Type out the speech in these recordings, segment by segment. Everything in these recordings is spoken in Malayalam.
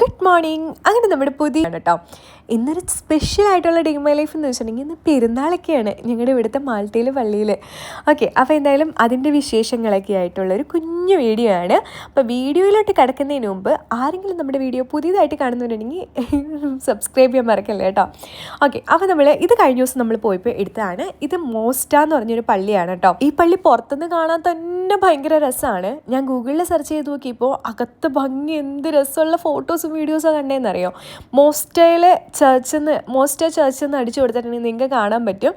Good morning. അങ്ങനെ നമ്മുടെ പുതിയ കേട്ടോ ഇന്നൊരു സ്പെഷ്യൽ ആയിട്ടുള്ള ഡേ മൈ ലൈഫ് എന്ന് വെച്ചിട്ടുണ്ടെങ്കിൽ ഇന്ന് പെരുന്നാളൊക്കെയാണ് ഞങ്ങളുടെ ഇവിടുത്തെ മാൾട്ടയിൽ പള്ളിയിൽ ഓക്കെ അപ്പോൾ എന്തായാലും അതിന്റെ വിശേഷങ്ങളൊക്കെ ആയിട്ടുള്ള ഒരു കുഞ്ഞു വീഡിയോ ആണ്. അപ്പോൾ വീഡിയോയിലോട്ട് കിടക്കുന്നതിന് മുമ്പ് ആരെങ്കിലും നമ്മുടെ വീഡിയോ പുതിയതായിട്ട് കാണുന്നുണ്ടെങ്കിൽ സബ്സ്ക്രൈബ് ചെയ്യാൻ മറക്കല്ലേ കേട്ടോ ഓക്കെ അപ്പോൾ നമ്മൾ ഇത് കഴിഞ്ഞ ദിവസം നമ്മൾ പോയപ്പോൾ എടുത്തതാണ്. ഇത് മോസ്റ്റ എന്ന് പറഞ്ഞൊരു പള്ളിയാണ് കേട്ടോ ഈ പള്ളി പുറത്തുനിന്ന് കാണാൻ തന്നെ ഭയങ്കര രസമാണ് ഞാൻ ഗൂഗിളിൽ സെർച്ച് ചെയ്ത് നോക്കിയപ്പോൾ അകത്ത് ഭംഗി എന്ത് രസമുള്ള ഫോട്ടോസും വീഡിയോസും കണ്ടേന്നറിയോ? മോസ്റ്റയിലെ ചർച്ചിൽ നിന്ന് മോസ്റ്റ ചർച്ചിൽ നിന്ന് അടിച്ചു കൊടുത്തിട്ടുണ്ടെങ്കിൽ നിങ്ങൾക്ക് കാണാൻ പറ്റും.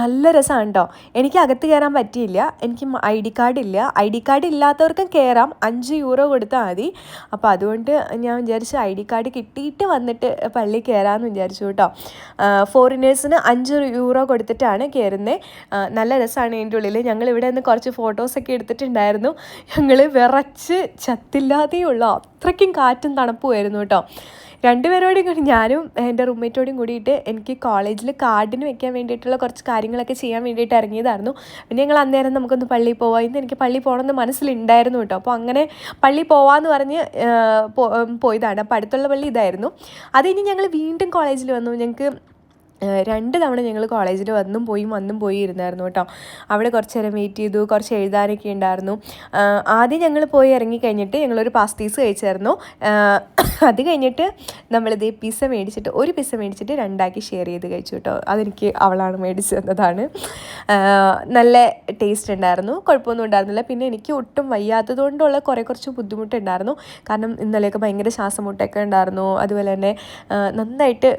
നല്ല രസമാണ് കേട്ടോ എനിക്ക് അകത്ത് കയറാൻ പറ്റിയില്ല. എനിക്ക് ഐ ഡി കാർഡ് ഇല്ല. ഐ ഡി കാർഡ് ഇല്ലാത്തവർക്കും കയറാം. അഞ്ച് യൂറോ കൊടുത്താൽ മതി. അപ്പോൾ അതുകൊണ്ട് ഞാൻ വിചാരിച്ചു ഐ ഡി കാർഡ് കിട്ടിയിട്ട് വന്നിട്ട് പള്ളി കയറാമെന്ന് വിചാരിച്ചു കേട്ടോ ഫോറിനേഴ്സിന് അഞ്ച് യൂറോ കൊടുത്തിട്ടാണ് കയറുന്നത് നല്ല രസമാണ് എന്റെ ഉള്ളിൽ ഞങ്ങൾ ഇവിടെ നിന്ന് കുറച്ച് ഫോട്ടോസൊക്കെ എടുത്തിട്ടുണ്ടായിരുന്നു. ഞങ്ങൾ വിറച്ച് ചത്തില്ലാതെയുള്ള അത്രയ്ക്കും കാറ്റും തണുപ്പുമായിരുന്നു കേട്ടോ. രണ്ടുപേരോടും കൂടി ഞാനും എന്റെ റൂംമേറ്റോടും കൂടിയിട്ട് എനിക്ക് കോളേജിൽ കാർഡിന് വെക്കാൻ വേണ്ടിയിട്ടുള്ള കുറച്ച് കാര്യങ്ങളൊക്കെ ചെയ്യാൻ വേണ്ടിയിട്ട് ഇറങ്ങിയതായിരുന്നു. പിന്നെ ഞങ്ങൾ അന്നേരം നമുക്കൊന്ന് പള്ളിയിൽ പോവാം. ഇന്ന് എനിക്ക് പള്ളിയിൽ പോകണമെന്ന് മനസ്സിലുണ്ടായിരുന്നു കേട്ടോ. അപ്പോൾ അങ്ങനെ പള്ളി പോവാമെന്ന് പറഞ്ഞ് പോയതാണ്. അപ്പോൾ അടുത്തുള്ള പള്ളി ഇതായിരുന്നു. അത് ഞങ്ങൾ വീണ്ടും കോളേജിൽ വന്നു. ഞങ്ങൾക്ക് രണ്ട് തവണ ഞങ്ങൾ കോളേജിൽ വന്നും പോയി വന്നും പോയി ഇരുന്നായിരുന്നു കേട്ടോ. അവിടെ കുറച്ച് നേരം വെയിറ്റ് ചെയ്തു കുറച്ച് എഴുതാനൊക്കെ ഉണ്ടായിരുന്നു. ആദ്യം ഞങ്ങൾ പോയി ഇറങ്ങി കഴിഞ്ഞിട്ട് ഞങ്ങളൊരു പാസ്തീസ് കഴിച്ചായിരുന്നു. അത് കഴിഞ്ഞിട്ട് നമ്മളിത് പിസ്സ മേടിച്ചിട്ട് ഒരു പിസ്സ മേടിച്ചിട്ട് രണ്ടാക്കി ഷെയർ ചെയ്ത് കഴിച്ചു കേട്ടോ. അതെനിക്ക് അവളാണ് മേടിച്ച് തന്നതാണ്. നല്ല ടേസ്റ്റ് ഉണ്ടായിരുന്നു. കുഴപ്പമൊന്നും ഉണ്ടായിരുന്നില്ല. പിന്നെ എനിക്ക് ഒട്ടും വയ്യാത്തത് കൊണ്ടുള്ള കുറേ കുറച്ച് ബുദ്ധിമുട്ടുണ്ടായിരുന്നു. കാരണം ഇന്നലെയൊക്കെ ഭയങ്കര ശ്വാസമുട്ടൊക്കെ ഉണ്ടായിരുന്നു. അതുപോലെ തന്നെ നന്നായിട്ട്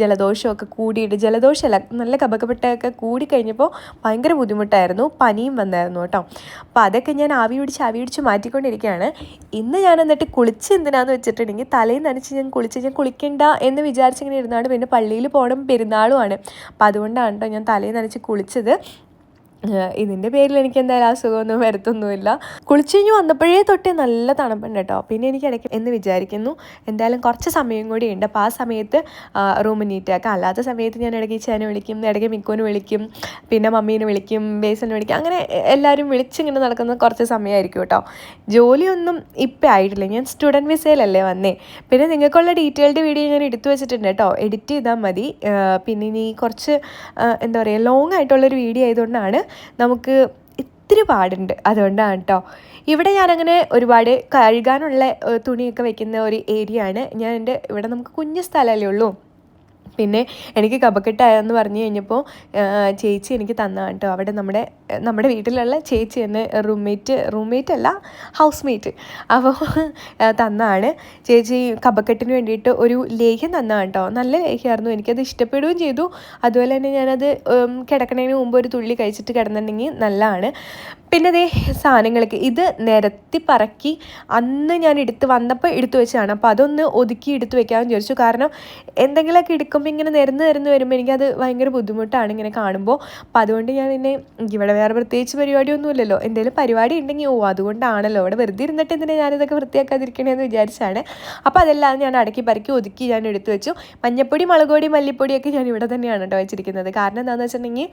ജലദോഷമൊക്കെ കൂടിയിട്ട് ജലദോഷമല്ല നല്ല കപകപ്പെട്ടൊക്കെ കൂടി കഴിഞ്ഞപ്പോൾ ഭയങ്കര ബുദ്ധിമുട്ടായിരുന്നു പനിയും വന്നായിരുന്നു കേട്ടോ. അപ്പോൾ അതൊക്കെ ഞാൻ ആവി പിടിച്ച് ആവി പിടിച്ച് മാറ്റിക്കൊണ്ടിരിക്കുകയാണ്. ഇന്ന് ഞാൻ എന്നിട്ട് കുളിച്ച് എന്തിനാന്ന് വെച്ചിട്ടുണ്ടെങ്കിൽ തലയിൽ നനച്ച് ഞാൻ കുളിച്ച് ഞാൻ കുളിക്കണ്ട എന്ന് വിചാരിച്ചിങ്ങനെ ഇരുന്നാണ് പിന്നെ പള്ളിയിൽ പോകണം പെരുന്നാളുമാണ് അപ്പോൾ അതുകൊണ്ടാണ് കേട്ടോ ഞാൻ തലയിൽ നനച്ച് കുളിച്ചത്. ഇതിന്റെ പേരിൽ എനിക്ക് എന്തായാലും അസുഖമൊന്നും വരത്തൊന്നുമില്ല. കുളിച്ചു കഴിഞ്ഞ് വന്നപ്പോഴേ തൊട്ടേ നല്ല തണുപ്പുണ്ട് കേട്ടോ. പിന്നെ എനിക്ക് ഇടയ്ക്ക് എന്ന് വിചാരിക്കുന്നു എന്തായാലും കുറച്ച് സമയം കൂടി ഉണ്ട്. അപ്പോൾ ആ സമയത്ത് റൂം നീറ്റാക്കാം അല്ലാത്ത സമയത്ത് ഞാൻ ഇടയ്ക്ക് ചേനെ വിളിക്കും ഇടയ്ക്ക് മിക്കോന് വിളിക്കും പിന്നെ മമ്മീനെ വിളിക്കും ബേസലിനെ വിളിക്കും. അങ്ങനെ എല്ലാവരും വിളിച്ചിങ്ങനെ നടക്കുന്ന കുറച്ച് സമയമായിരിക്കും കേട്ടോ. ജോലിയൊന്നും ഇപ്പം ആയിട്ടില്ല. ഞാൻ സ്റ്റുഡന്റ് വിസയിലല്ലേ വന്നേ. പിന്നെ നിങ്ങൾക്കുള്ള ഡീറ്റെയിൽഡ് വീഡിയോ ഞാൻ എടുത്തു വെച്ചിട്ടുണ്ട് കേട്ടോ. എഡിറ്റ് ചെയ്താൽ മതി. പിന്നെ ഇനി കുറച്ച് എന്താ പറയുക ലോങ് ആയിട്ടുള്ളൊരു വീഡിയോ ആയതുകൊണ്ടാണ് നമുക്ക് ഇത്തിരി പാടുണ്ട്. അതുകൊണ്ടാണ് കേട്ടോ ഇവിടെ ഞാനങ്ങനെ ഒരുപാട് കഴുകാനുള്ള തുണിയൊക്കെ വെക്കുന്ന ഒരു ഏരിയ ആണ് ഞാൻ എന്റെ ഇവിടെ നമുക്ക് കുഞ്ഞു സ്ഥലമല്ലേ ഉള്ളൂ. പിന്നെ എനിക്ക് കപക്കെട്ടായെന്ന് പറഞ്ഞു കഴിഞ്ഞപ്പോൾ ചേച്ചി എനിക്ക് തന്നാണ് കേട്ടോ. അവിടെ നമ്മുടെ നമ്മുടെ വീട്ടിലുള്ള ചേച്ചി എന്നെ റൂംമേറ്റ് റൂംമേറ്റ് അല്ല ഹൗസ് മേറ്റ് അപ്പോൾ തന്നാണ്. ചേച്ചി കപക്കെട്ടിന് വേണ്ടിയിട്ട് ഒരു ലേഹ്യം തന്ന കേട്ടോ. നല്ല ലേഹ്യമായിരുന്നു. എനിക്കത് ഇഷ്ടപ്പെടുകയും ചെയ്തു. അതുപോലെ തന്നെ ഞാനത് കിടക്കണതിന് മുമ്പ് ഒരു തുള്ളി കഴിച്ചിട്ട് കിടന്നിട്ടുണ്ടെങ്കിൽ നല്ലതാണ്. പിന്നെ അതേ സാധനങ്ങളൊക്കെ. ഇത് നിരത്തി പറക്കി അന്ന് ഞാൻ എടുത്ത് വന്നപ്പോൾ എടുത്തു വെച്ചതാണ്. അപ്പോൾ അതൊന്ന് ഒതുക്കി എടുത്തു വെക്കാമെന്ന് വിചാരിച്ചു. കാരണം എന്തെങ്കിലുമൊക്കെ എടുക്കുമ്പോൾ ഇങ്ങനെ നിരന്ന് നിരന്ന് വരുമ്പോൾ എനിക്കത് ഭയങ്കര ബുദ്ധിമുട്ടാണ് ഇങ്ങനെ കാണുമ്പോൾ അപ്പോൾ അതുകൊണ്ട് ഞാൻ പിന്നെ ഇവിടെ വേറെ പ്രത്യേകിച്ച് പരിപാടിയൊന്നുമില്ലല്ലോ. എന്തെങ്കിലും പരിപാടി ഉണ്ടെങ്കിൽ ഓ അതുകൊണ്ടാണല്ലോ. ഇവിടെ വെറുതെ ഇരുന്നിട്ട് എന്തിനാ ഞാനിതൊക്കെ വൃത്തിയാക്കാതിരിക്കണേന്ന് വിചാരിച്ചാണ്. അപ്പോൾ അതെല്ലാം ഞാൻ അടക്കി പറക്കി ഒതുക്കി ഞാൻ എടുത്തു വെച്ചു. മഞ്ഞപ്പൊടി മുളകുപൊടി മല്ലിപ്പൊടിയൊക്കെ ഞാൻ ഇവിടെ തന്നെയാണ് കേട്ടോ വെച്ചിരിക്കുന്നത്. കാരണം എന്താണെന്ന് വെച്ചിട്ടുണ്ടെങ്കിൽ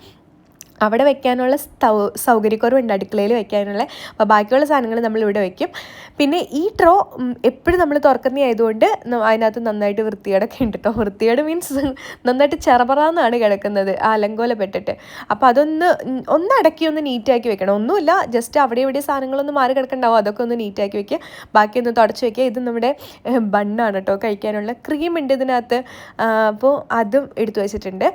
അവിടെ വെക്കാനുള്ള സൗ സൗകര്യക്കുറവുണ്ട് അടുക്കളയിൽ വെക്കാനുള്ള. അപ്പോൾ ബാക്കിയുള്ള സാധനങ്ങൾ നമ്മൾ ഇവിടെ വെക്കും. പിന്നെ ഈ ട്രോ എപ്പോഴും നമ്മൾ തുറക്കുന്ന ആയതുകൊണ്ട് അതിനകത്ത് നന്നായിട്ട് വൃത്തികേടൊക്കെ ഉണ്ട് കേട്ടോ വൃത്തികേട് മീൻസ് നന്നായിട്ട് ചെറപറാന്നാണ് കിടക്കുന്നത് ആ അലങ്കോലപ്പെട്ടിട്ട്. അപ്പോൾ അതൊന്ന് ഒന്ന് അടക്കി ഒന്ന് നീറ്റാക്കി വെക്കണം. ഒന്നുമില്ല ജസ്റ്റ് അവിടെ ഇവിടെ സാധനങ്ങളൊന്ന് മാറി കിടക്കണ്ടാവും അതൊക്കെ ഒന്ന് നീറ്റാക്കി വെക്കുക. ബാക്കിയൊന്ന് തുടച്ച് വെക്കുക. ഇത് നമ്മുടെ ബണ്ണാണ് കേട്ടോ കഴിക്കാനുള്ള ക്രീം ഉണ്ട് ഇതിനകത്ത്. അപ്പോൾ അതും എടുത്തു വെച്ചിട്ടുണ്ട്.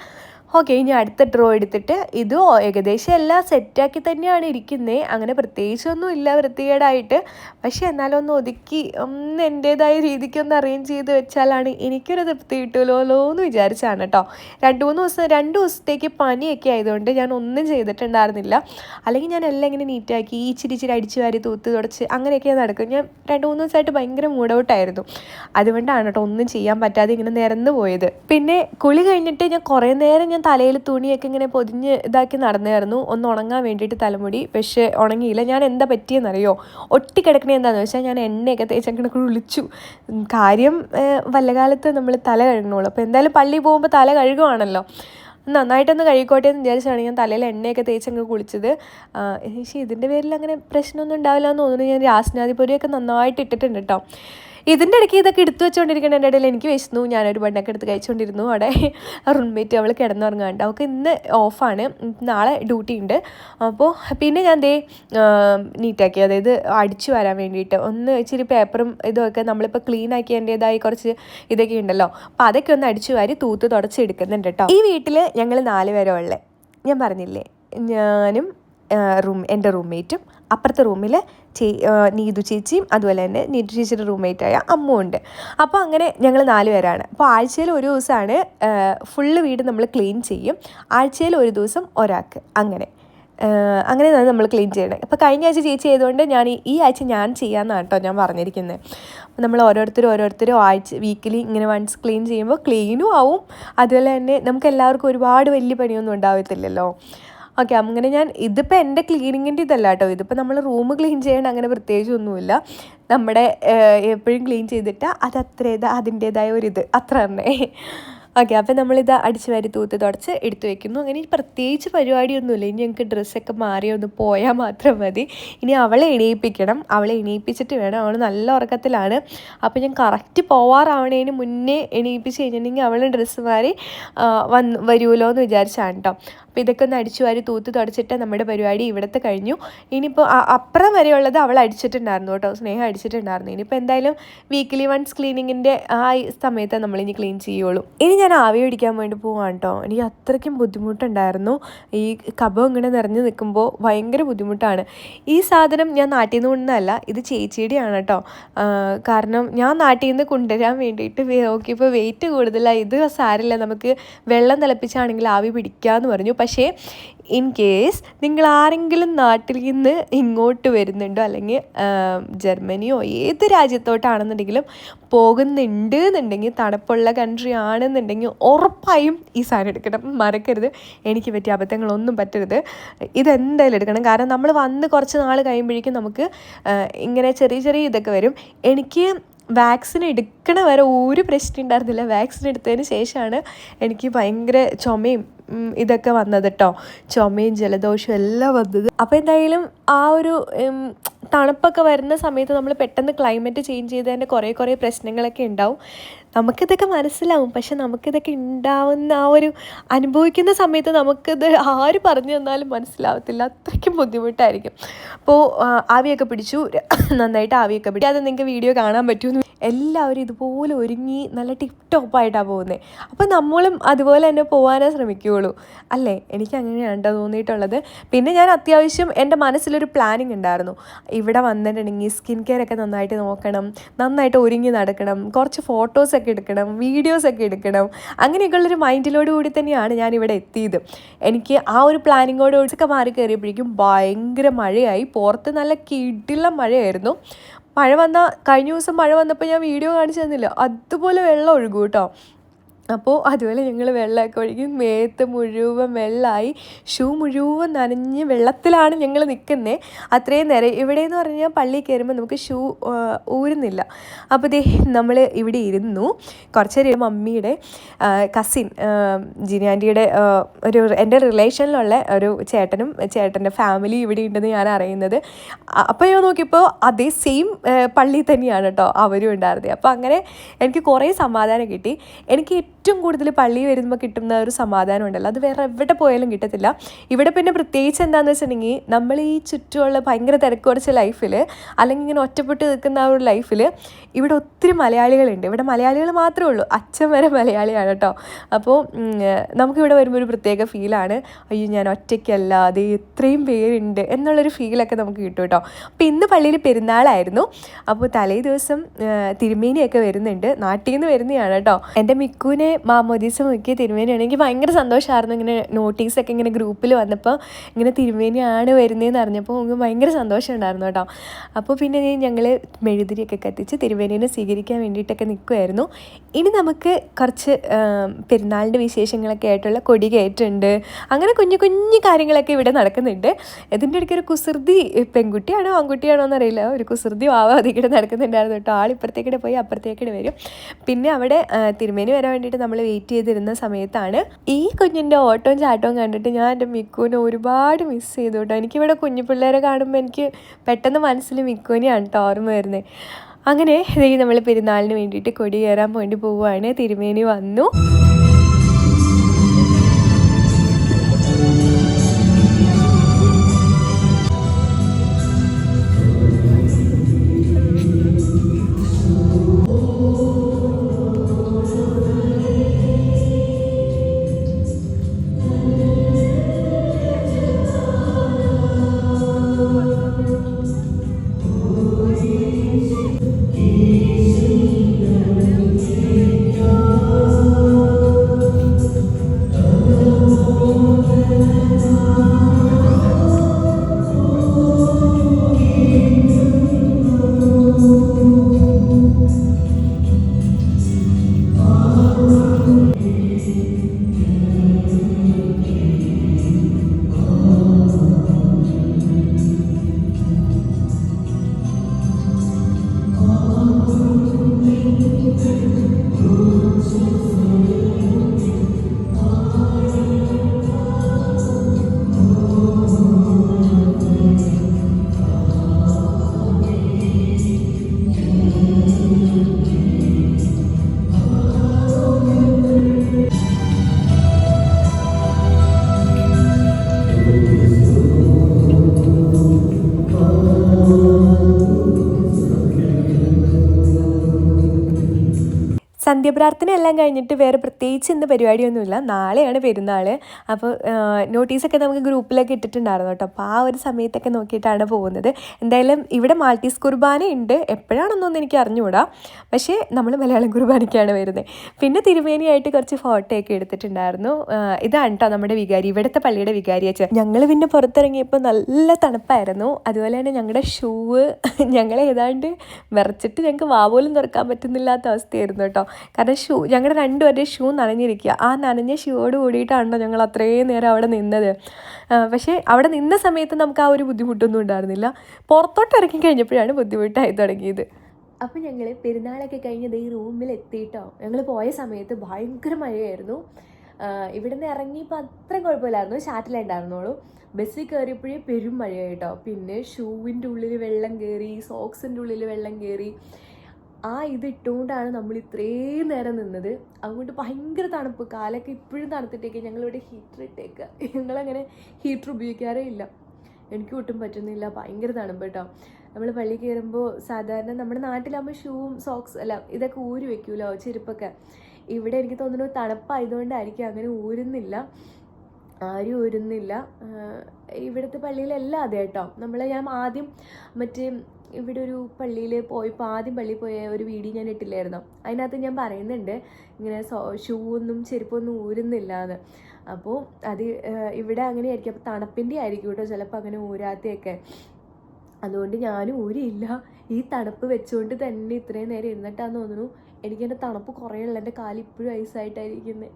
ഓക്കെ ഇനി അടുത്ത ഡ്രോ എടുത്തിട്ട് ഇതും ഏകദേശം എല്ലാം സെറ്റാക്കി തന്നെയാണ് ഇരിക്കുന്നത് അങ്ങനെ പ്രത്യേകിച്ചൊന്നും ഇല്ല വൃത്തികേടായിട്ട്. പക്ഷേ എന്നാലും ഒന്ന് ഒതുക്കി ഒന്ന് എന്റേതായ രീതിക്കൊന്ന് അറേഞ്ച് ചെയ്ത് വെച്ചാലാണ് എനിക്കൊരു തൃപ്തി കിട്ടുമല്ലോ എന്ന് വിചാരിച്ചാണ് കേട്ടോ രണ്ട് മൂന്ന് ദിവസം രണ്ട് ദിവസത്തേക്ക് പനിയൊക്കെ ആയതുകൊണ്ട് ഞാൻ ഒന്നും ചെയ്തിട്ടുണ്ടായിരുന്നില്ല. അല്ലെങ്കിൽ ഞാൻ എല്ലാം ഇങ്ങനെ നീറ്റാക്കി ഈ ഇച്ചിരി ഇച്ചിരി അടിച്ചു വാരി തൂത്ത് തുടച്ച് അങ്ങനെയൊക്കെ നടക്കും. ഞാൻ രണ്ട് മൂന്ന് ദിവസമായിട്ട് ഭയങ്കര മൂഡ് ഔട്ടായിരുന്നു അതുകൊണ്ടാണ് കേട്ടോ ഒന്നും ചെയ്യാൻ പറ്റാതെ ഇങ്ങനെ നിരന്ന് പോയത്. പിന്നെ കുളി കഴിഞ്ഞിട്ട് ഞാൻ കുറേ നേരം തലയിൽ തുണിയൊക്കെ ഇങ്ങനെ പൊതിഞ്ഞ് ഇതാക്കി നടന്നായിരുന്നു. ഒന്ന് ഉണങ്ങാൻ വേണ്ടിയിട്ട് തലമുടി പക്ഷേ ഉണങ്ങിയില്ല. ഞാൻ എന്താ പറ്റിയെന്നറിയോ? ഒട്ടിക്കിടക്കണേ എന്താണെന്ന് വെച്ചാൽ ഞാൻ എണ്ണയൊക്കെ തേച്ചങ്ങനെ കുളിച്ചു. കാര്യം വല്ല കാലത്ത് നമ്മൾ തല കഴുകണുള്ളൂ. അപ്പോൾ എന്തായാലും പള്ളി പോകുമ്പോൾ തല കഴുകുവാണല്ലോ. നന്നായിട്ടൊന്ന് കഴിക്കോട്ടെ എന്ന് വിചാരിച്ചാണ് ഞാൻ തലയിൽ എണ്ണയൊക്കെ തേച്ചങ്ങ് കുളിച്ചത്. പക്ഷേ ഇതിന്റെ പേരിൽ അങ്ങനെ പ്രശ്നമൊന്നും ഉണ്ടാവില്ല എന്ന് തോന്നുന്നു. ഞാൻ രാസ്നാദിപൊരിയൊക്കെ നന്നായിട്ട് ഇട്ടിട്ടുണ്ട് കേട്ടോ ഇതിന്റെ ഇടയ്ക്ക് ഇതൊക്കെ എടുത്തു വെച്ചുകൊണ്ടിരിക്കുന്നതിന്റെ ഇടയിൽ എനിക്ക് വിശന്നു. ഞാനൊരു ബണ്ണൊക്കെ എടുത്ത് കഴിച്ചുകൊണ്ടിരുന്നു അവിടെ റൂംമേറ്റ് അവൾ കിടന്നുറങ്ങാണ്ട്. അവൾക്ക് ഇന്ന് ഓഫാണ് നാളെ ഡ്യൂട്ടി ഉണ്ട്. അപ്പോൾ പിന്നെ ഞാൻ ദേ നീറ്റാക്കി അതായത് അടിച്ചു വരാൻ വേണ്ടിയിട്ട് ഒന്ന് ഇച്ചിരി പേപ്പറും ഇതൊക്കെ നമ്മളിപ്പോൾ ക്ലീൻ ആക്കിയതിന്റെതായി കുറച്ച് ഇതൊക്കെ ഉണ്ടല്ലോ. അപ്പോൾ അതൊക്കെ ഒന്ന് അടിച്ചു വാരി തൂത്ത് തുടച്ചെടുക്കുന്നുണ്ട് കേട്ടോ ഈ വീട്ടിൽ ഞങ്ങൾ നാല് പേരോ ഉള്ളത് ഞാൻ പറഞ്ഞില്ലേ? ഞാനും റൂം എന്റെ റൂംമേറ്റും അപ്പുറത്തെ റൂമിൽ ചേ നീതു ചേച്ചിയും അതുപോലെ തന്നെ നീതു ചേച്ചിയുടെ റൂംമേറ്റായ അമ്മു ഉണ്ട്. അപ്പോൾ അങ്ങനെ ഞങ്ങൾ നാല് പേരാണ്. അപ്പോൾ ആഴ്ചയിൽ ഒരു ദിവസമാണ് ഫുള്ള് വീട് നമ്മൾ ക്ലീൻ ചെയ്യും. ആഴ്ചയിൽ ഒരു ദിവസം ഒരാൾക്ക്. അങ്ങനെ. അങ്ങനെയാണ് നമ്മൾ ക്ലീൻ ചെയ്യണത് അപ്പോൾ കഴിഞ്ഞ ആഴ്ച ചേച്ചി ചെയ്തുകൊണ്ട് ഞാൻ ഈ ആഴ്ച ഞാൻ ചെയ്യാമെന്നാണ് കേട്ടോ ഞാൻ പറഞ്ഞിരിക്കുന്നത് അപ്പോൾ നമ്മൾ ഓരോരുത്തരും ഓരോരുത്തരും ആഴ്ച വീക്കിലി ഇങ്ങനെ വൺസ് ക്ലീൻ ചെയ്യുമ്പോൾ ക്ലീനും ആവും. അതുപോലെ തന്നെ നമുക്ക് എല്ലാവർക്കും ഒരുപാട് വലിയ പണിയൊന്നും ഉണ്ടാവത്തില്ലല്ലോ. ഓക്കെ അങ്ങനെ ഞാൻ ഇതിപ്പോൾ എന്റെ ക്ലീനിങ്ങിന്റെ ഇതല്ല കേട്ടോ. ഇതിപ്പോൾ നമ്മൾ റൂം ക്ലീൻ ചെയ്യണം അങ്ങനെ പ്രത്യേകിച്ച് ഒന്നുമില്ല നമ്മുടെ എപ്പോഴും ക്ലീൻ ചെയ്തിട്ട് അത് അത്ര അതിന്റേതായ ഒരിത്. അത്ര തന്നെ ഓക്കെ അപ്പോൾ നമ്മളിത് അടിച്ച് വാരി തൂത്ത് തുടച്ച് എടുത്തു വെക്കുന്നു. അങ്ങനെ പ്രത്യേകിച്ച് പരിപാടിയൊന്നുമില്ല. ഇനി ഞങ്ങൾക്ക് ഡ്രസ്സൊക്കെ മാറി ഒന്ന് പോയാൽ മാത്രം മതി. ഇനി അവളെ എണീപ്പിക്കണം. അവളെ എണീപ്പിച്ചിട്ട് വേണം. അവൾ നല്ല ഉറക്കത്തിലാണ്. അപ്പോൾ ഞാൻ കറക്റ്റ് പോവാറാവണേന് മുന്നേ എണീപ്പിച്ച് കഴിഞ്ഞിട്ടുണ്ടെങ്കിൽ അവൾ ഡ്രസ്സ് മാറി വന്ന് വരുമല്ലോ എന്ന് വിചാരിച്ചാണ് കേട്ടോ അപ്പോൾ ഇതൊക്കെ ഒന്ന് അടിച്ചു വാരി തൂത്ത് തുടച്ചിട്ട് നമ്മുടെ പരിപാടി ഇവിടുത്തെ കഴിഞ്ഞു. ഇനിയിപ്പോൾ അപ്പുറം വരെയുള്ളത് അവൾ അടിച്ചിട്ടുണ്ടായിരുന്നു കേട്ടോ സ്നേഹം അടിച്ചിട്ടുണ്ടായിരുന്നു. ഇനിയിപ്പോൾ എന്തായാലും വീക്കിലി വൺസ് ക്ലീനിങ്ങിന്റെ ആ സമയത്ത് നമ്മളിനി ക്ലീൻ ചെയ്യുള്ളൂ. ഇനി ഞാൻ ആവി പിടിക്കാൻ വേണ്ടി പോവാണ് കേട്ടോ എനിക്ക് അത്രയ്ക്കും ബുദ്ധിമുട്ടുണ്ടായിരുന്നു. ഈ കബം ഇങ്ങനെ നിറഞ്ഞു നിൽക്കുമ്പോൾ ഭയങ്കര ബുദ്ധിമുട്ടാണ്. ഈ സാധനം ഞാൻ നാട്ടിൽ നിന്ന് കൊണ്ടല്ല ഇത് ചേച്ചിയുടെയാണ് കേട്ടോ കാരണം ഞാൻ നാട്ടിൽ നിന്ന് കൊണ്ടുവരാൻ വേണ്ടിയിട്ട് നോക്കിയപ്പോൾ വെയിറ്റ് കൂടുതലാണ് ഇത് സാരില്ല നമുക്ക് വെള്ളം തിളപ്പിച്ചാണെങ്കിൽ ആവി പിടിക്കാമെന്ന് പറഞ്ഞു. പക്ഷേ ഇൻ കേസ് നിങ്ങൾ ആരെങ്കിലും നാട്ടിൽ നിന്ന് ഇങ്ങോട്ട് വരുന്നുണ്ടോ? അല്ലെങ്കിൽ ജർമ്മനിയോ ഏത് രാജ്യത്തോട്ടാണെന്നുണ്ടെങ്കിലും പോകുന്നുണ്ട് എന്നുണ്ടെങ്കിൽ തണുപ്പുള്ള കൺട്രി ആണെന്നുണ്ടെങ്കിൽ ഉറപ്പായും ഈ സാധനം എടുക്കണം. മറക്കരുത്. എനിക്ക് പറ്റിയ അബദ്ധങ്ങളൊന്നും പറ്റരുത്. ഇതെന്തായാലും എടുക്കണം. കാരണം നമ്മൾ വന്ന് കുറച്ച് നാൾ കഴിയുമ്പോഴേക്കും നമുക്ക് ഇങ്ങനെ ചെറിയ ചെറിയ ഇതൊക്കെ വരും. എനിക്ക് വാക്സിൻ എടുക്കണ വരെ ഒരു പ്രശ്നം ഉണ്ടായിരുന്നില്ല. വാക്സിൻ എടുത്തതിന് ശേഷമാണ് എനിക്ക് ഭയങ്കര ചുമയും ഇതൊക്കെ വന്നത് കേട്ടോ ചുമയും ജലദോഷവും എല്ലാം വന്നത്. അപ്പോൾ എന്തായാലും ആ ഒരു തണുപ്പൊക്കെ വരുന്ന സമയത്ത് നമ്മൾ പെട്ടെന്ന് ക്ലൈമറ്റ് ചേഞ്ച് ചെയ്തതിന്റെ കുറേ കുറേ പ്രശ്നങ്ങളൊക്കെ ഉണ്ടാവും. നമുക്കിതൊക്കെ മനസ്സിലാവും. പക്ഷെ നമുക്കിതൊക്കെ ഉണ്ടാവുന്ന ആ ഒരു അനുഭവിക്കുന്ന സമയത്ത് നമുക്കിത് ആര് പറഞ്ഞു തന്നാലും മനസ്സിലാവത്തില്ല. അത്രയ്ക്കും ബുദ്ധിമുട്ടായിരിക്കും. അപ്പോൾ ആവിയൊക്കെ പിടിച്ചു. നന്നായിട്ട് ആവിയൊക്കെ പിടിച്ചു അത് നിങ്ങൾക്ക് വീഡിയോ കാണാൻ പറ്റുമെന്ന് എല്ലാവരും ഇതുപോലെ ഒരുങ്ങി നല്ല ടിപ്പ് ടോപ്പായിട്ടാണ് പോകുന്നത് അപ്പോൾ നമ്മളും അതുപോലെ തന്നെ പോകാനേ ശ്രമിക്കുകയുള്ളൂ. അല്ലേ? എനിക്ക് അങ്ങനെയാണ് തോന്നിയിട്ടുള്ളത്. പിന്നെ ഞാൻ അത്യാവശ്യം എന്റെ മനസ്സിലൊരു പ്ലാനിങ് ഉണ്ടായിരുന്നു ഇവിടെ വന്നിട്ടുണ്ടെങ്കിൽ സ്കിൻ കെയർ ഒക്കെ നന്നായിട്ട് നോക്കണം നന്നായിട്ട് ഒരുങ്ങി നടക്കണം കുറച്ച് ഫോട്ടോസൊക്കെ എടുക്കണം വീഡിയോസൊക്കെ എടുക്കണം. അങ്ങനെയൊക്കെയുള്ളൊരു മൈൻഡിലോട് കൂടി തന്നെയാണ് ഞാൻ ഇവിടെ എത്തിയത്. എനിക്ക് ആ ഒരു പ്ലാനിങ്ങോട് ഒക്കെ മാറി കയറിയപ്പോഴേക്കും ഭയങ്കര മഴയായി. പുറത്ത് നല്ല കിടില മഴയായിരുന്നു. മഴ വന്ന കഴിഞ്ഞ ദിവസം മഴ വന്നപ്പോൾ ഞാൻ വീഡിയോ കാണിച്ചു തന്നില്ല. അതുപോലെ വെള്ളം ഒഴുകും കേട്ടോ. അപ്പോൾ അതുപോലെ ഞങ്ങൾ വെള്ളമൊക്കെ ഒഴുകി മേത്ത് മുഴുവൻ വെള്ളമായി ഷൂ മുഴുവൻ നനഞ്ഞ് വെള്ളത്തിലാണ് ഞങ്ങൾ നിൽക്കുന്നത്. അത്രയും നേരം ഇവിടെ എന്ന് പറഞ്ഞാൽ പള്ളിയിൽ കയറുമ്പോൾ നമുക്ക് ഷൂ ഊരുന്നില്ല. അപ്പോൾ ദേ നമ്മൾ ഇവിടെ ഇരുന്നു. കുറച്ച് നേരം മമ്മിയുടെ കസിൻ ജിനാന്റിയുടെ ഒരു എന്റെ റിലേഷനിലുള്ള ഒരു ചേട്ടനും ചേട്ടന്റെ ഫാമിലി ഇവിടെ ഉണ്ടെന്ന് ഞാൻ അറിയുന്നത്. അപ്പോൾ ഞാൻ നോക്കിയപ്പോൾ അതേ സെയിം പള്ളി തന്നെയാണ് കേട്ടോ അവരും ഉണ്ടായിരുന്നത്. അപ്പോൾ അങ്ങനെ എനിക്ക് കുറേ സമാധാനം കിട്ടി. എനിക്ക് ഏറ്റവും കൂടുതൽ പള്ളി വരുമ്പോൾ കിട്ടുന്ന ഒരു സമാധാനം ഉണ്ടല്ലോ അത് വേറെ എവിടെ പോയാലും കിട്ടത്തില്ല. ഇവിടെ പിന്നെ പ്രത്യേകിച്ച് എന്താണെന്ന് വെച്ചിട്ടുണ്ടെങ്കിൽ നമ്മൾ ഈ ചുറ്റുമുള്ള ഭയങ്കര തിരക്ക് കുറച്ച് ലൈഫിൽ അല്ലെങ്കിൽ ഇങ്ങനെ ഒറ്റപ്പെട്ട് നിൽക്കുന്ന ആ ഒരു ലൈഫിൽ ഇവിടെ ഒത്തിരി മലയാളികളുണ്ട്. ഇവിടെ മലയാളികൾ മാത്രമേ ഉള്ളൂ. അച്ഛൻ വരെ മലയാളിയാണ് കേട്ടോ. അപ്പോൾ നമുക്കിവിടെ വരുമ്പോൾ ഒരു പ്രത്യേക ഫീലാണ് അയ്യോ ഞാൻ ഒറ്റയ്ക്കല്ല അത് ഇത്രയും പേരുണ്ട് എന്നുള്ളൊരു ഫീലൊക്കെ നമുക്ക് കിട്ടും കേട്ടോ. അപ്പോൾ ഇന്ന് പള്ളിയിൽ പെരുന്നാളായിരുന്നു. അപ്പോൾ തലേ ദിവസം തിരുമേനിയൊക്കെ വരുന്നുണ്ട്. നാട്ടിൽ നിന്ന് വരുന്നതാണ് കേട്ടോ. എന്റെ മിക്കുവിനെ മാമോദീസ നോക്കിയ തിരുമേനിയാണ് എനിക്ക് ഭയങ്കര സന്തോഷമായിരുന്നു ഇങ്ങനെ നോട്ടീസൊക്കെ ഇങ്ങനെ ഗ്രൂപ്പിൽ വന്നപ്പോൾ ഇങ്ങനെ തിരുമേനിയാണ് വരുന്നതെന്ന് അറിഞ്ഞപ്പോൾ ഭയങ്കര സന്തോഷം ഉണ്ടായിരുന്നു കേട്ടോ. അപ്പോൾ പിന്നെ ഞങ്ങൾ മെഴുതിരിയൊക്കെ കത്തിച്ച് തിരുമേനിനെ സ്വീകരിക്കാൻ വേണ്ടിയിട്ടൊക്കെ നിൽക്കുമായിരുന്നു ഇനി നമുക്ക് കുറച്ച് പെരുന്നാളിന്റെ വിശേഷങ്ങളൊക്കെ ആയിട്ടുള്ള കൊടി കയറ്റുണ്ട്. അങ്ങനെ കുഞ്ഞു കുഞ്ഞു കാര്യങ്ങളൊക്കെ ഇവിടെ നടക്കുന്നുണ്ട്. ഇതിന്റെ ഇടയ്ക്ക് ഒരു കുസൃതി പെൺകുട്ടിയാണോ ആൺകുട്ടിയാണോ എന്നറിയില്ല. ഒരു കുസൃതി വാവാതിക്കിടെ നടക്കുന്നുണ്ടായിരുന്നു കേട്ടോ. ആളിപ്പുറത്തേക്കിടെ പോയി അപ്പുറത്തേക്കിടെ വരും. പിന്നെ അവിടെ തിരുമേനി വരാൻ വേണ്ടിയിട്ട് നമ്മൾ വെയിറ്റ് ചെയ്തിരുന്ന സമയത്താണ് ഈ കുഞ്ഞിന്റെ ഓട്ടവും ചാട്ടവും കണ്ടിട്ട് ഞാൻ എന്റെ മിക്കുവിനെ ഒരുപാട് മിസ് ചെയ്തു കേട്ടോ. എനിക്കിവിടെ കുഞ്ഞു പിള്ളേരെ കാണുമ്പോൾ എനിക്ക് പെട്ടെന്ന് മനസ്സിൽ മിക്കുവിനെയാണ് കേട്ടോ ഓർമ്മ വരുന്നത് അങ്ങനെ നമ്മൾ പെരുന്നാളിന് വേണ്ടിയിട്ട് കൊടി കയറാൻ വേണ്ടി പോവുകയാണ്. തിരുമേനി വന്നു. സന്ധ്യപ്രാർത്ഥന എല്ലാം കഴിഞ്ഞിട്ട് വേറെ പ്രത്യേകിച്ച് ഇന്ന് പരിപാടിയൊന്നുമില്ല. നാളെയാണ് പെരുന്നാൾ അപ്പോൾ നോട്ടീസൊക്കെ നമുക്ക് ഗ്രൂപ്പിലൊക്കെ ഇട്ടിട്ടുണ്ടായിരുന്നു കേട്ടോ. അപ്പോൾ ആ ഒരു സമയത്തൊക്കെ നോക്കിയിട്ടാണ് പോകുന്നത്. എന്തായാലും ഇവിടെ മാൾട്ടീസ് കുർബാന ഉണ്ട്. എപ്പോഴാണെന്നൊന്നും എനിക്ക് അറിഞ്ഞുകൂടാ. പക്ഷേ നമ്മൾ മലയാളം കുർബാനയ്ക്കാണ് വരുന്നത്. പിന്നെ തിരുമേനിയായിട്ട് കുറച്ച് ഫോട്ടോയൊക്കെ എടുത്തിട്ടുണ്ടായിരുന്നു. ഇതാണ് കേട്ടോ നമ്മുടെ വികാരി. ഇവിടുത്തെ പള്ളിയുടെ വികാരി അച്ഛൻ. ഞങ്ങൾ പിന്നെ പുറത്തിറങ്ങിയപ്പോൾ നല്ല തണുപ്പായിരുന്നു. അതുപോലെ തന്നെ ഞങ്ങളുടെ ഷൂവ് ഞങ്ങളെ ഏതാണ്ട് വിറച്ചിട്ട് ഞങ്ങൾക്ക് വാ പോലും തുറക്കാൻ പറ്റുന്നില്ലാത്ത അവസ്ഥയായിരുന്നു കേട്ടോ കാരണം ഷൂ ഞങ്ങളുടെ രണ്ടുപേരുടെ ഷൂ നനഞ്ഞിരിക്കുക ആ നനഞ്ഞ ഷൂയോട് കൂടിയിട്ടാണല്ലോ ഞങ്ങൾ അത്രയും നേരം അവിടെ നിന്നത്. പക്ഷേ അവിടെ നിന്ന സമയത്ത് നമുക്ക് ആ ഒരു ബുദ്ധിമുട്ടൊന്നും ഉണ്ടായിരുന്നില്ല. പുറത്തോട്ട് ഇറങ്ങി കഴിഞ്ഞപ്പോഴാണ് ബുദ്ധിമുട്ടായി തുടങ്ങിയത്. അപ്പം ഞങ്ങൾ പെരുന്നാളൊക്കെ കഴിഞ്ഞത് ഈ റൂമിൽ എത്തിയിട്ടോ ഞങ്ങൾ പോയ സമയത്ത് ഭയങ്കര മഴയായിരുന്നു. ഇവിടെ ഇവിടുന്ന് ഇറങ്ങിയപ്പോൾ അത്രയും കുഴപ്പമില്ലായിരുന്നു. ചാറ്റിലുണ്ടായിരുന്നുള്ളൂ ബസ്സിൽ കയറിയപ്പോഴേ പെരും മഴയായിട്ടോ പിന്നെ ഷൂവിന്റെ ഉള്ളിൽ വെള്ളം കയറി സോക്സിന്റെ ഉള്ളിൽ വെള്ളം കയറി ആ ഇത് ഇട്ടുകൊണ്ടാണ് നമ്മൾ ഇത്രയും നേരം നിന്നത്. അതുകൊണ്ട് ഭയങ്കര തണുപ്പ്. കാലൊക്കെ ഇപ്പോഴും തണുത്തിട്ടേക്ക്. ഞങ്ങളിവിടെ ഹീറ്റർ ഇട്ടേക്കുക ഞങ്ങളങ്ങനെ ഹീറ്റർ ഉപയോഗിക്കാറേ ഇല്ല. എനിക്ക് ഒട്ടും പറ്റുന്നില്ല. ഭയങ്കര തണുപ്പ് കേട്ടോ. നമ്മൾ പള്ളി കയറുമ്പോൾ സാധാരണ നമ്മുടെ നാട്ടിലാകുമ്പോൾ ഷൂവും സോക്സ് അല്ല ഇതൊക്കെ ഊരി വെക്കൂലോ ചെരുപ്പൊക്കെ. ഇവിടെ എനിക്ക് തോന്നുന്നു തണുപ്പായതുകൊണ്ടായിരിക്കും അങ്ങനെ ഊരുന്നില്ല. ആരും ഊരുന്നില്ല. ഇവിടുത്തെ പള്ളിയിലെല്ലാം അതെ കേട്ടോ. നമ്മൾ ഞാൻ ആദ്യം മറ്റേ ഇവിടെ ഒരു പള്ളിയിൽ പോയപ്പോൾ ആദ്യം പള്ളിയിൽ പോയ ഒരു വീഡിയോ ഞാൻ ഇട്ടില്ലായിരുന്നു. അതിനകത്ത് ഞാൻ പറയുന്നുണ്ട് ഇങ്ങനെ ഷൂ ഒന്നും ചെരുപ്പൊന്നും ഊരുന്നില്ല എന്ന് അപ്പോൾ അത് ഇവിടെ അങ്ങനെയായിരിക്കും. അപ്പോൾ തണുപ്പിന്റെ ആയിരിക്കും കേട്ടോ ചിലപ്പോൾ അങ്ങനെ ഊരാത്തെയൊക്കെ. അതുകൊണ്ട് ഞാനും ഊരിയില്ല. ഈ തണുപ്പ് വെച്ചുകൊണ്ട് തന്നെ ഇത്രയും നേരം ഇരുന്നിട്ടാന്ന് തോന്നുന്നു. എനിക്കെന്റെ തണുപ്പ് കുറേ ഉള്ളു. എന്റെ കാലിപ്പോഴും ഐസായിട്ടായിരിക്കുന്നത്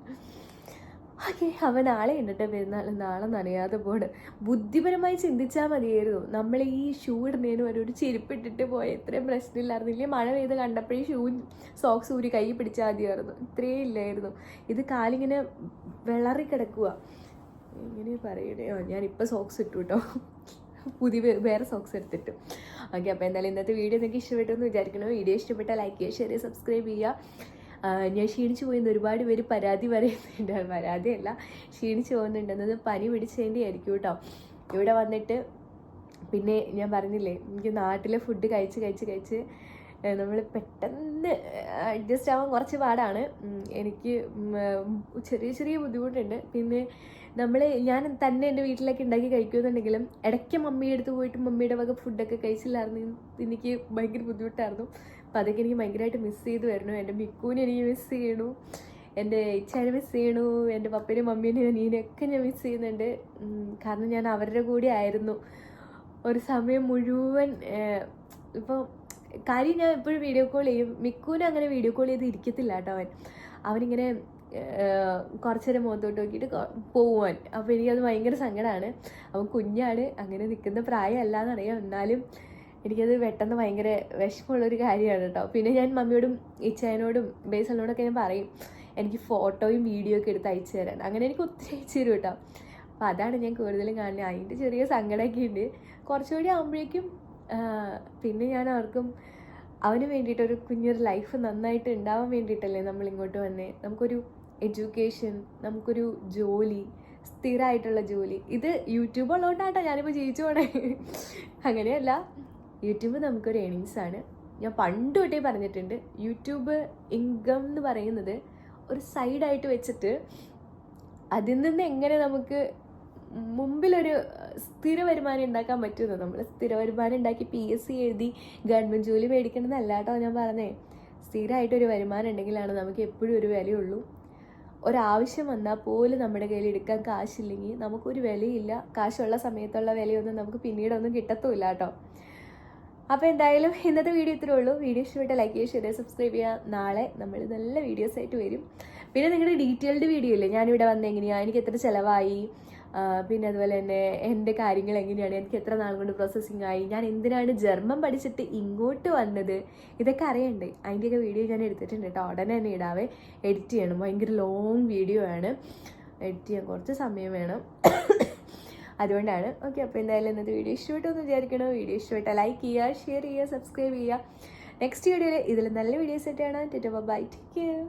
ഓക്കെ അവൻ നാളെ എന്നിട്ട് പെരുന്നാൾ നാളെ നനയാതെ പോണ്. ബുദ്ധിപരമായി ചിന്തിച്ചാൽ മതിയായിരുന്നു. നമ്മൾ ഈ ഷൂ ഇടുന്നതിന് വരെ ഒരു ചെരുപ്പിട്ടിട്ട് പോയ ഇത്രയും പ്രശ്നമില്ലായിരുന്നില്ലേ മഴ പെയ്ത് കണ്ടപ്പോഴേ ഷൂ സോക്സ് ഊരി കൈ പിടിച്ചാൽ മതിയായിരുന്നു. ഇത്രയേ ഇല്ലായിരുന്നു. ഇത് കാലിങ്ങനെ വിളറി കിടക്കുക എങ്ങനെ പറയണേ? ഞാനിപ്പോൾ സോക്സ് ഇട്ടു കേട്ടോ പുതിയ വേറെ സോക്സ് എടുത്തിട്ട്. ഓക്കെ അപ്പോൾ എന്തായാലും ഇന്നത്തെ വീഡിയോ നിങ്ങൾക്ക് ഇഷ്ടപ്പെട്ടു എന്ന് വിചാരിക്കണം വീഡിയോ ഇഷ്ടപ്പെട്ടാൽ ലൈക്ക് ചെയ്യുക ഷെയർ ചെയ്യുക സബ്സ്ക്രൈബ് ചെയ്യുക. ഞാൻ ക്ഷീണിച്ചു പോയെന്ന് ഒരുപാട് പേര് പരാതി പറയുന്നുണ്ട്. പരാതിയല്ല ക്ഷീണിച്ചു പോകുന്നുണ്ടെന്നത് പനി പിടിച്ചതിന്റെ ആയിരിക്കും കേട്ടോ ഇവിടെ വന്നിട്ട് പിന്നെ ഞാൻ പറഞ്ഞില്ലേ എനിക്ക് നാട്ടിലെ ഫുഡ് കഴിച്ച് കഴിച്ച് കഴിച്ച് നമ്മൾ പെട്ടെന്ന് അഡ്ജസ്റ്റ് ആവാൻ കുറച്ച് പാടാണ്. എനിക്ക് ചെറിയ ചെറിയ ബുദ്ധിമുട്ടുണ്ട്. പിന്നെ നമ്മൾ ഞാൻ തന്നെ എന്റെ വീട്ടിലൊക്കെ ഉണ്ടാക്കി കഴിക്കുമെന്നുണ്ടെങ്കിലും ഇടയ്ക്ക് മമ്മിയുടെ അടുത്ത് പോയിട്ട് മമ്മിയുടെ വക ഫുഡൊക്കെ കഴിച്ചില്ലായിരുന്നു എനിക്ക് ഭയങ്കര ബുദ്ധിമുട്ടായിരുന്നു. അപ്പം അതൊക്കെ എനിക്ക് ഭയങ്കരമായിട്ട് മിസ് ചെയ്ത് വരണു എന്റെ മിക്കൂനെ എനിക്ക് മിസ് ചെയ്യണു. എന്റെ ഇച്ചാനെ മിസ് ചെയ്യണു. എന്റെ പപ്പനെയും മമ്മീനെയും അനിയനെയൊക്കെ ഞാൻ മിസ് ചെയ്യുന്നുണ്ട്. കാരണം ഞാൻ അവരുടെ കൂടെ ആയിരുന്നു. ഒരു സമയം മുഴുവൻ ഇപ്പോൾ കാര്യം ഞാൻ എപ്പോഴും വീഡിയോ കോൾ ചെയ്യും. മിക്കൂനെ അങ്ങനെ വീഡിയോ കോൾ ചെയ്ത് ഇരിക്കത്തില്ല കേട്ടോ അവൻ. അവനിങ്ങനെ കുറച്ചു നേരം മുഖത്തോട്ട് നോക്കിയിട്ട് പോവാൻ അപ്പോൾ എനിക്കത് ഭയങ്കര സങ്കടമാണ് അവൻ കുഞ്ഞാണ്. അങ്ങനെ നിൽക്കുന്ന പ്രായമല്ല എന്നറിയാം എന്നാലും എനിക്കത് പെട്ടെന്ന് ഭയങ്കര വിഷമമുള്ളൊരു കാര്യമാണ് കേട്ടോ പിന്നെ ഞാൻ മമ്മിയോടും ഇച്ചായനോടും ബേസലിനോടൊക്കെ ഞാൻ പറയും എനിക്ക് ഫോട്ടോയും വീഡിയോ ഒക്കെ എടുത്ത് അയച്ചു തരാൻ. അങ്ങനെ എനിക്ക് ഒത്തിരി അയച്ചു തരും കേട്ടോ അപ്പോൾ അതാണ് ഞാൻ കൂടുതലും കാണുന്നത്. അതിന്റെ ചെറിയ സങ്കടമൊക്കെ ഉണ്ട്. കുറച്ചുകൂടി ആകുമ്പോഴേക്കും പിന്നെ ഞാൻ അവർക്കും അവന് വേണ്ടിയിട്ടൊരു കുഞ്ഞൊരു ലൈഫ് നന്നായിട്ട് ഉണ്ടാവാൻ വേണ്ടിയിട്ടല്ലേ നമ്മൾ ഇങ്ങോട്ട് വന്നേ. നമുക്കൊരു എഡ്യൂക്കേഷൻ നമുക്കൊരു ജോലി സ്ഥിരമായിട്ടുള്ള ജോലി. ഇത് യൂട്യൂബ് ഉള്ളതുകൊണ്ടാട്ടോ ഞാനിപ്പോൾ ജീവിച്ചു പോണേ. അങ്ങനെയല്ല. യൂട്യൂബ് നമുക്കൊരു ഏണിങ്സ് ആണ്. ഞാൻ പണ്ട് തൊട്ടേ പറഞ്ഞിട്ടുണ്ട് യൂട്യൂബ് ഇൻകം എന്ന് പറയുന്നത് ഒരു സൈഡായിട്ട് വെച്ചിട്ട് അതിൽ നിന്ന് എങ്ങനെ നമുക്ക് മുമ്പിലൊരു സ്ഥിര വരുമാനം ഉണ്ടാക്കാൻ പറ്റുമെന്ന്. നമ്മൾ സ്ഥിര വരുമാനം ഉണ്ടാക്കി പി എസ് സി എഴുതി ഗവൺമെന്റ് ജോലി മേടിക്കണമെന്നല്ല കേട്ടോ ഞാൻ പറഞ്ഞേ. സ്ഥിരമായിട്ടൊരു വരുമാനം ഉണ്ടെങ്കിലാണ് നമുക്ക് എപ്പോഴും ഒരു വിലയുള്ളൂ. ഒരാവശ്യം വന്നാൽ പോലും നമ്മുടെ കയ്യിൽ എടുക്കാൻ കാശില്ലെങ്കിൽ നമുക്കൊരു വിലയില്ല. കാശുള്ള സമയത്തുള്ള വിലയൊന്നും നമുക്ക് പിന്നീടൊന്നും കിട്ടത്തുമില്ല കേട്ടോ അപ്പോൾ എന്തായാലും ഇന്നത്തെ വീഡിയോ ഇത്രേ ഉള്ളൂ. വീഡിയോ ഇഷ്ടപ്പെട്ട ലൈക്ക് ചെയ്യുക ഷെയർ സബ്സ്ക്രൈബ് ചെയ്യുക. നാളെ നമ്മൾ നല്ല വീഡിയോസ് ആയിട്ട് വരും. പിന്നെ നിങ്ങളുടെ ഡീറ്റെയിൽഡ് വീഡിയോ ഇല്ലേ? ഞാനിവിടെ വന്ന എങ്ങനെയാണ് എനിക്ക് എത്ര ചിലവായി? പിന്നെ അതുപോലെ തന്നെ എന്റെ കാര്യങ്ങൾ എങ്ങനെയാണ്? എനിക്ക് എത്ര നാൾ കൊണ്ട് പ്രോസസ്സിങ് ആയി? ഞാൻ എന്തിനാണ് ജർമ്മൻ പഠിച്ചിട്ട് ഇങ്ങോട്ട് വന്നത്? ഇതൊക്കെ അറിയണ്ടേ? അതിന്റെയൊക്കെ വീഡിയോ ഞാൻ എടുത്തിട്ടുണ്ട് കേട്ടോ. ഉടനെ തന്നെ ഇടാവേ. എഡിറ്റ് ചെയ്യണം. ഭയങ്കര ലോങ് വീഡിയോ ആണ്. എഡിറ്റ് ചെയ്യാൻ കുറച്ച് സമയം വേണം. അതുകൊണ്ടാണ്. ഓക്കെ അപ്പോൾ എന്തായാലും ഇന്നത്തെ വീഡിയോ ഇഷ്ടപ്പെട്ടു വിചാരിക്കണം വീഡിയോ ഇഷ്ടപ്പെട്ടാൽ ലൈക്ക് ചെയ്യുക ഷെയർ ചെയ്യുക സബ്സ്ക്രൈബ് ചെയ്യുക. നെക്സ്റ്റ് വീഡിയോയിൽ ഇതിൽ നല്ല വീഡിയോസ് ആയിട്ടാണ് ടെറ്റോ ബൈ ടേക്ക് കെയർ